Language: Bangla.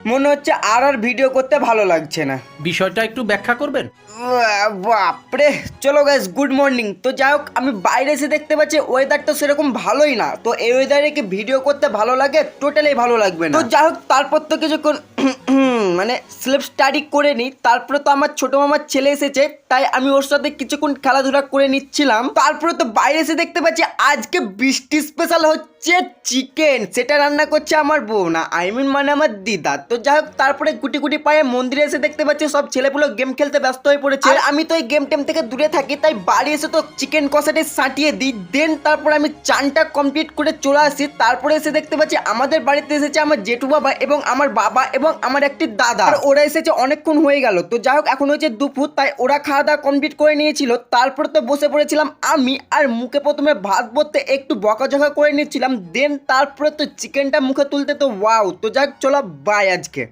মনে হচ্ছে আর আর ভিডিও করতে ভালো লাগছে না। বিষয়টা একটু ব্যাখ্যা করবেন? আহ, বাপরে! চলো গাইস গুড মর্নিং তো যাই হোক আমি বাইরে এসে দেখতে পাচ্ছি ওয়েদার তো সেরকম ভালোই না। তো এই ওয়েদারে কি ভিডিও করতে ভালো লাগে? টোটালি ভালো লাগবে না। তো যাই হোক তারপর তো কিছুক্ষণ মানে স্লিপ স্টাডি করে নিই তারপরে তো আমার ছোট মামার ছেলে এসেছে তাই আমি ওর সাথে কিছুক্ষণ খেলাধুলা করে নিচ্ছিলাম। তারপরে তো বাইরে এসে দেখতে পাচ্ছি আজকে বৃষ্টি স্পেশাল হচ্ছে চিকেন সেটা রান্না করছে আমার বউ না আই মিন মানে আমার দিদা। তো যাই হোক তারপরে গুটি গুটি পায়ে মন্দিরে এসে দেখতে পাচ্ছি সব ছেলেপুলো গেম খেলতে ব্যস্ত হয়ে পড়েছে। আর আমি তো এই গেম টেম থেকে দূরে থাকি তাই বাড়ি এসে তো চিকেন কষাটে সাঁটিয়ে দিই দেন তারপর আমি চানটা কমপ্লিট করে চলে আসি তারপরে এসে দেখতে পাচ্ছি আমাদের বাড়িতে এসেছে আমার জেঠু বাবা এবং আমার বাবা এবং আমার একটি দাদা। ওরা এসেছে অনেকক্ষণ হয়ে গেল। তো যাই হোক, এখন হয়েছে দুপুর, তাই ওরা খাওয়া দাওয়া কমপ্লিট করে নিয়েছিল। তারপর তো বসে পড়েছিলাম আমি আর মুখে প্রথমে ভাত বলতে একটু বকাঝকা করে নিচ্ছিলাম। দেন তারপরে তো চিকেনটা মুখে তুলতে তো ওয়াও তো যাই হোক, চলো বাই আজকে।